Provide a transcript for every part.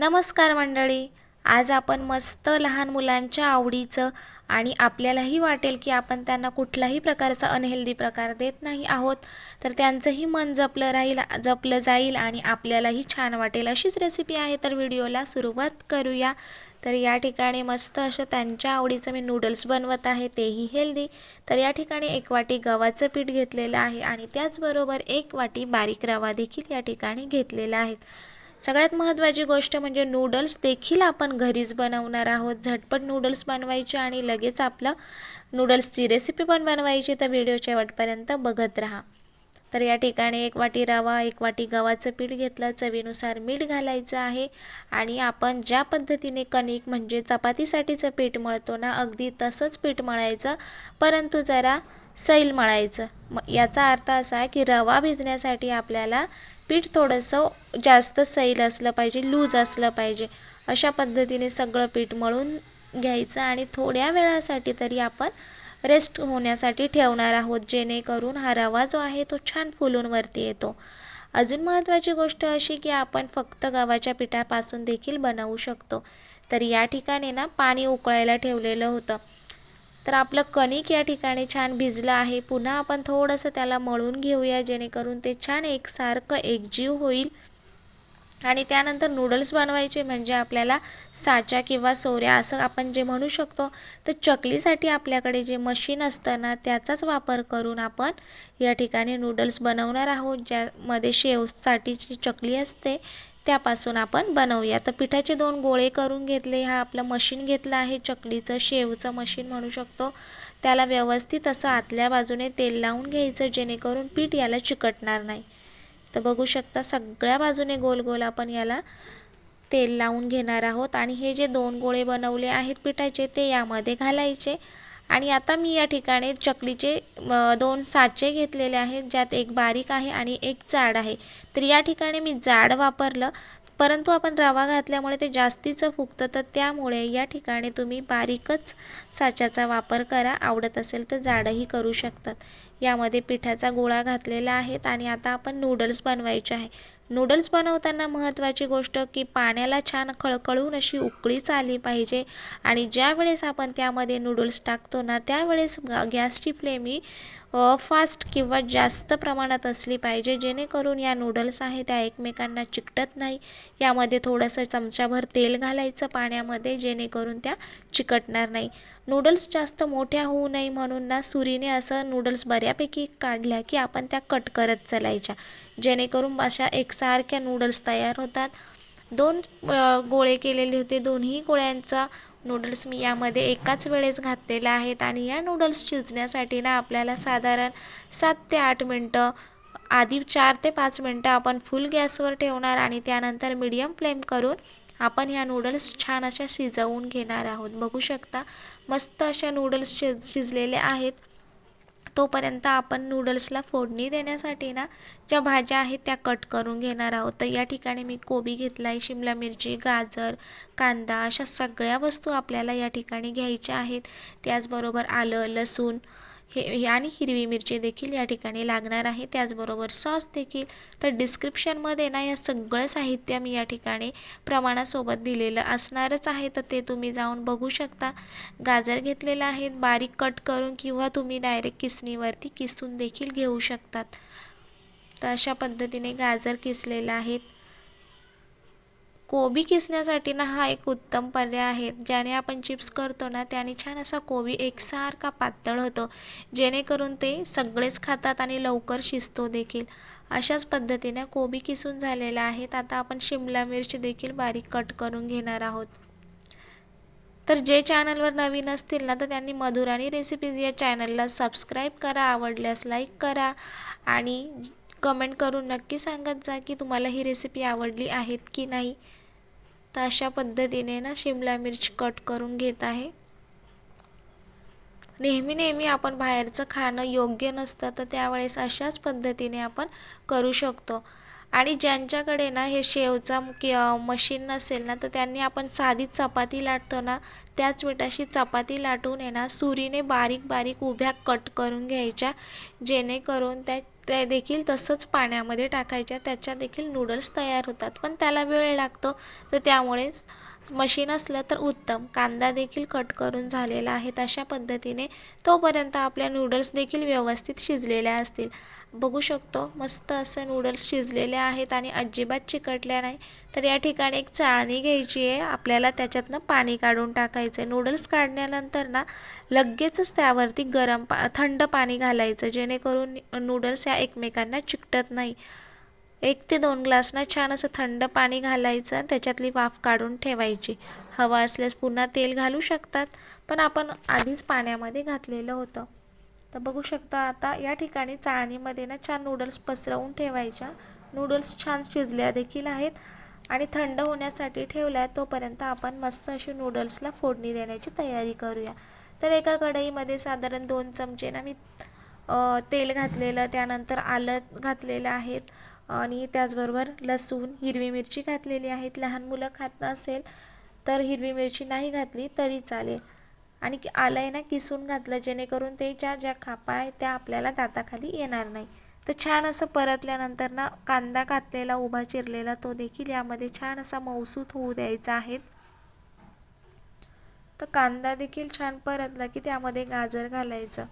नमस्कार मंडळी. आज आपण मस्त लहान मुलांच्या आवडीचं आणि आपल्यालाही वाटेल की आपण त्यांना कुठलाही प्रकारचा अनहेल्दी प्रकार देत नाही आहोत तर त्यांचंही मन जपलं राहील जपलं जाईल आणि आपल्यालाही छान वाटेल अशीच रेसिपी आहे तर व्हिडिओला सुरुवात करूया. तर या ठिकाणी मस्त असं त्यांच्या आवडीचं मी नूडल्स बनवत आहे तेही हेल्दी तर या ठिकाणी एक वाटी गव्हाचं पीठ घेतलेलं आहे आणि त्याचबरोबर एक वाटी बारीक रवा देखील या ठिकाणी घेतलेला आहे. सगळ्यात महत्त्वाची गोष्ट म्हणजे नूडल्स देखील आपण घरीच बनवणार आहोत. झटपट नूडल्स बनवायचे आणि लगेच आपलं नूडल्सची रेसिपी पण बनवायची. तर व्हिडिओच्या वाटपर्यंत बघत राहा. तर या ठिकाणी एक वाटी रवा एक वाटी गव्हाचं पीठ घेतलं. चवीनुसार मीठ घालायचं आहे. आणि आपण ज्या पद्धतीने कणिक म्हणजे चपातीसाठीचं पीठ मळतो ना अगदी तसंच पीठ मळायचं. परंतु जरा सैल मळायचं. म याचा अर्थ असा आहे की रवा भिजण्यासाठी आपल्याला पीठ थोडंसं जास्त सैल असलं पाहिजे लूज असलं पाहिजे. अशा पद्धतीने सगळं पीठ मळून घ्यायचं आणि थोड्या वेळासाठी तरी आपण रेस्ट होण्यासाठी ठेवणार आहोत जेणेकरून हा रवा जो आहे तो छान फुलून वरती येतो. अजून महत्त्वाची गोष्ट अशी की आपण फक्त गव्हाच्या पिठापासून देखील बनवू शकतो. तर या ठिकाणी ना पाणी उकळायला ठेवलेलं होतं. तर आपलं कणिक या ठिकाणी छान भिजलं आहे. पुन्हा आपण थोडंसं त्याला मळून घेऊया जेणेकरून ते छान एकसारखं एकजीव होईल. आणि त्यानंतर नूडल्स बनवायचे म्हणजे आपल्याला साचा किंवा सोऱ्या असं आपण जे म्हणू शकतो तर चकलीसाठी आपल्याकडे जे मशीन असतं ना त्याचाच वापर करून आपण या ठिकाणी नूडल्स बनवणार आहोत ज्यामध्ये शेवसाठीची चकली असते त्यापासून आपण बनवूया. तर पिठाचे दोन गोळे करून घेतले. हा आपलं मशीन घेतलं आहे. चकलीचं शेवचं मशीन म्हणू शकतो. त्याला व्यवस्थित असं आतल्या बाजूने तेल लावून घ्यायचं जेणेकरून पीठ याला चिकटणार नाही. तर बघू शकता सगळ्या बाजूने गोल गोल आपण याला तेल लावून घेणार आहोत. आणि हे जे दोन गोळे बनवले आहेत पिठाचे ते यामध्ये घालायचे. आणि आता मी या ठिकाणी चकलीचे दोन साचे घेतलेले आहेत ज्यात एक बारीक आहे आणि एक जाड आहे. तर या ठिकाणी मी जाड वापरलं परंतु आपण रवा घातल्यामुळे ते जास्तीचं फुगतं तर त्यामुळे या ठिकाणी तुम्ही बारीकच साच्याचा वापर करा. आवडत असेल तर जाडही करू शकतात. यामध्ये पिठाचा गोळा घातलेला आहेत आणि आता आपण नूडल्स बनवायचे आहे. नूडल्स बनवताना महत्त्वाची गोष्ट की पाण्याला छान खळखळून अशी उकळीच आली पाहिजे. आणि ज्यावेळेस आपण त्यामध्ये नूडल्स टाकतो ना त्यावेळेस गॅसची फ्लेम ही फास्ट किंवा जास्त प्रमाणात असली पाहिजे. जेणेकरून या नूडल्स आहे त्या एकमेकांना चिकटत नाही. यामध्ये थोडंसं चमचाभर तेल घालायचं पाण्यामध्ये जेणेकरून त्या चिकटणार नाही. नूडल्स जास्त मोठ्या होऊ नये म्हणून ना सुरीने असं नूडल्स बऱ्यापैकी काढल्या की आपण त्या कट करत चालायच्या. जेणेकरून अशा एकसारख्या नूडल्स तयार होतात. दोन गोळे केलेले होते. दोन्ही गोळ्यांचा नूडल्स मी यामध्ये एकाच वेळेस घातलेल्या आहेत आणि या नूडल्स शिजण्यासाठी ना आपल्याला साधारण सात ते आठ मिनटं आधी चार ते पाच मिनटं आपण फुल गॅसवर ठेवणार आणि त्यानंतर मीडियम फ्लेम करून आपण ह्या नूडल्स छान अशा शिजवून घेणार आहोत. बघू शकता मस्त अशा नूडल्स शिज शिजलेल्या आहेत. तोपर्यंत आपण नूडल्सला फोडणी देण्यासाठी ना ज्या भाज्या आहेत त्या कट करून घेणार आहोत. तर या ठिकाणी मी कोबी घेतला आहे शिमला मिरची गाजर कांदा अशा सगळ्या वस्तू आपल्याला या ठिकाणी घ्यायच्या आहेत. त्याचबरोबर आलं लसूण हे आणि हिरवी मिरची देखील या ठिकाणी लागणार आहे. त्याचबरोबर सॉस देखील. तर डिस्क्रिप्शनमध्ये ना या सगळं साहित्य मी या ठिकाणी प्रमाणासोबत दिलेलं असणारच आहे. तर ते तुम्ही जाऊन बघू शकता. गाजर घेतलेलं आहेत बारीक कट करून किंवा तुम्ही डायरेक्ट किसणीवरती किसून देखील घेऊ शकतात. तर अशा पद्धतीने गाजर किसलेलं आहेत कोबी किसण्यासाठी ना हा एक उत्तम पर्याय आहे. ज्याने आपण चिप्स करतो ना त्याने छान असा कोबी एकसारखा पातळ होतो. जेणेकरून ते सगळेच खातात आणि लवकर शिजतो देखील. अशाच पद्धतीने कोबी किसून झालेला आहेत आता आपण शिमला मिरची देखील बारीक कट करून घेणार आहोत. तर जे चॅनलवर नवीन असतील ना तर त्यांनी मधुराणी रेसिपीज या चॅनलला सबस्क्राईब करा आवडल्यास लाईक करा आणि कमेंट करून नक्की सांगत जा की तुम्हाला ही रेसिपी आवडली आहेत की नाही. तर अशा पद्धतीने ना शिमला मिर्च कट करून घेत आहे. नेहमी नेहमी आपण बाहेरचं खाणं योग्य नसतं तर त्यावेळेस अशाच पद्धतीने आपण करू शकतो. आणि ज्यांच्याकडे ना हे शेवचा कि मशीन नसेल ना तर त्यांनी आपण साधी चपाती लाटतो ना त्याच मिठाशी चपाती लाटून येणार ना सुरीने बारीक बारीक उभ्या कट करून घ्यायच्या जेणेकरून त्या ते देखील तसंच पाण्यामध्ये टाकायच्या त्याच्या देखील नूडल्स तयार होतात. पण त्याला वेळ लागतो तर त्यामुळेच मशीन असलं तर उत्तम. कांदा देखील कट करून झालेला आहे अशा पद्धतीने. तोपर्यंत आपल्या नूडल्स देखील व्यवस्थित शिजलेल्या असतील. बघू शकतो मस्त असं नूडल्स शिजलेले आहेत आणि अजिबात चिकटल्या नाही. तर या ठिकाणी एक चाळणी घ्यायची आहे. आपल्याला त्याच्यातनं पाणी काढून टाकायचं आहे नूडल्स काढल्यानंतर ना लगेचच त्यावरती गरम पा थंड पाणी घालायचं जेणेकरून नूडल्स या एकमेकांना चिकटत नाही. एक ते दोन ग्लासना छान असं थंड पाणी घालायचं आणि त्याच्यातली वाफ काढून ठेवायची. हवा असल्यास पुन्हा तेल घालू शकतात पण आपण आधीच पाण्यामध्ये घातलेलं होतं. तर बघू शकता आता या ठिकाणी चाळणीमध्ये ना छान नूडल्स पसरवून ठेवायच्या. नूडल्स छान शिजल्या देखील आहेत आणि थंड होण्यासाठी ठेवल्या तोपर्यंत आपण मस्त अशी नूडल्सला फोडणी देण्याची तयारी करूया. तर एका कढईमध्ये साधारण दोन चमचे ना मी तेल घातलेलं त्यानंतर आलं घातलेलं आहेत. आणि त्याचबरोबर लसूण हिरवी मिरची घातलेली आहेत. लहान मुलं खात नसेल तर हिरवी मिरची नाही घातली तरी चालेल. आणि आलं आहे ना किसून घातलं जेणेकरून ते ज्या खापा आहेत त्या आपल्याला दाताखाली येणार नाही. तर छान असं परतल्यानंतर ना कांदा घातलेला उभा चिरलेला तो देखील यामध्ये छान असा मौसूत होऊ द्यायचा आहे. तर कांदा देखील छान परतला की त्यामध्ये गाजर घालायचं.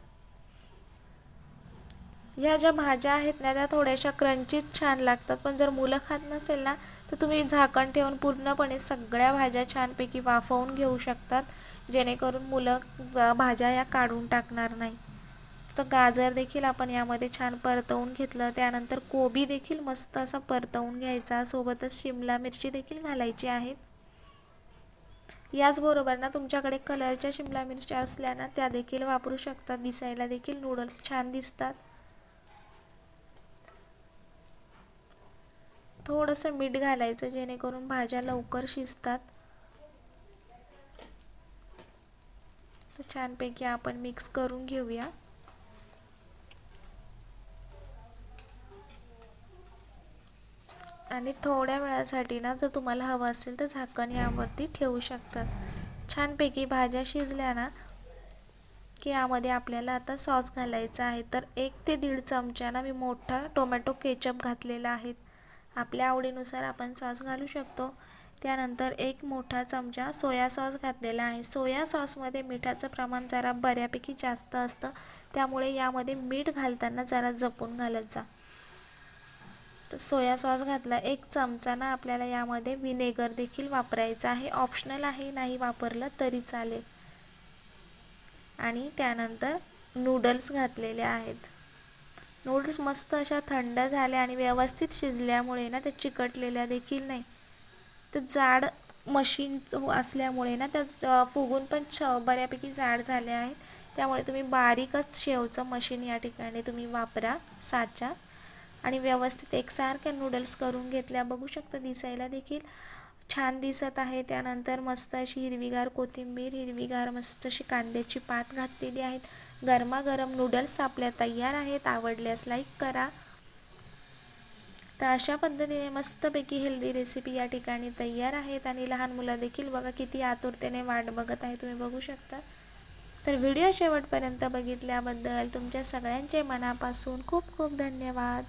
ह्या ज्या भाज्या आहेत ना त्या थोड्याशा क्रंचीत छान लागतात. पण जर मुलं खात नसेल ना तर तुम्ही झाकण ठेवून पूर्णपणे सगळ्या भाज्या छानपैकी वाफवून घेऊ शकतात. जेणेकरून मुलं भाज्या या काढून टाकणार नाही. तर गाजर देखील आपण यामध्ये छान परतवून घेतलं. त्यानंतर कोबी देखील मस्त असा परतवून घ्यायचा. सोबतच शिमला मिरची देखील घालायची आहेत याचबरोबर ना तुमच्याकडे कलरच्या शिमला मिरच्या असल्या ना त्या देखील वापरू शकतात. दिसायला देखील नूडल्स छान दिसतात. थोडंसं मीठ घालायचं जेणेकरून भाज्या लवकर शिजतात. तर छानपैकी आपण मिक्स करून घेऊया. आणि थोड्या वेळासाठी ना जर तुम्हाला हवं असेल तर झाकण यावरती ठेवू शकतात. छानपैकी भाज्या शिजल्या ना की यामध्ये आपल्याला आता सॉस घालायचा आहे. तर एक ते दीड चमचा ना मी मोठा टोमॅटो केचप घातलेला आहे. आपल्या आवडीनुसार आपण सॉस घालू शकतो. त्यानंतर एक मोठा चमचा सोया सॉस घातलेला आहे. सोया सॉसमध्ये मिठाचं प्रमाण जरा बऱ्यापैकी जास्त असतं. त्यामुळे यामध्ये मीठ घालताना जरा जपून घालत जा. तर सोया सॉस घातला. एक चमचा ना आपल्याला यामध्ये व्हिनेगर देखील वापरायचा आहे. ऑप्शनल आहे नाही वापरलं तरी चालेल. आणि त्यानंतर नूडल्स घातलेले आहेत. नूडल्स मस्त अशा थंड झाल्या आणि व्यवस्थित शिजल्यामुळे ना त्या चिकटलेल्या देखील नाही. तर जाड मशीन असल्यामुळे ना त्या फुगून पण छ बऱ्यापैकी जाड झाले आहेत. त्यामुळे तुम्ही बारीकच शेवचं मशीन या ठिकाणी तुम्ही वापरा साचा. आणि व्यवस्थित एकसारख्या नूडल्स करून घेतल्या. बघू शकता दिसायला देखील छान दिसत आहे. त्यानंतर मस्त अशी हिरवीगार कोथिंबीर हिरवीगार मस्त अशी कांद्याची पात घातलेली आहेत. गरमागरम नूडल्स आपल्या तयार आहेत. आवडल्यास लाईक करा. तर अशा पद्धतीने मस्तपैकी हेल्दी रेसिपी या ठिकाणी तयार आहेत. आणि लहान मुलं देखील बघा किती आतुरतेने वाट बघत आहे. तुम्ही बघू शकता. तर व्हिडिओ शेवटपर्यंत बघितल्याबद्दल तुमच्या सगळ्यांचे मनापासून खूप खूप धन्यवाद.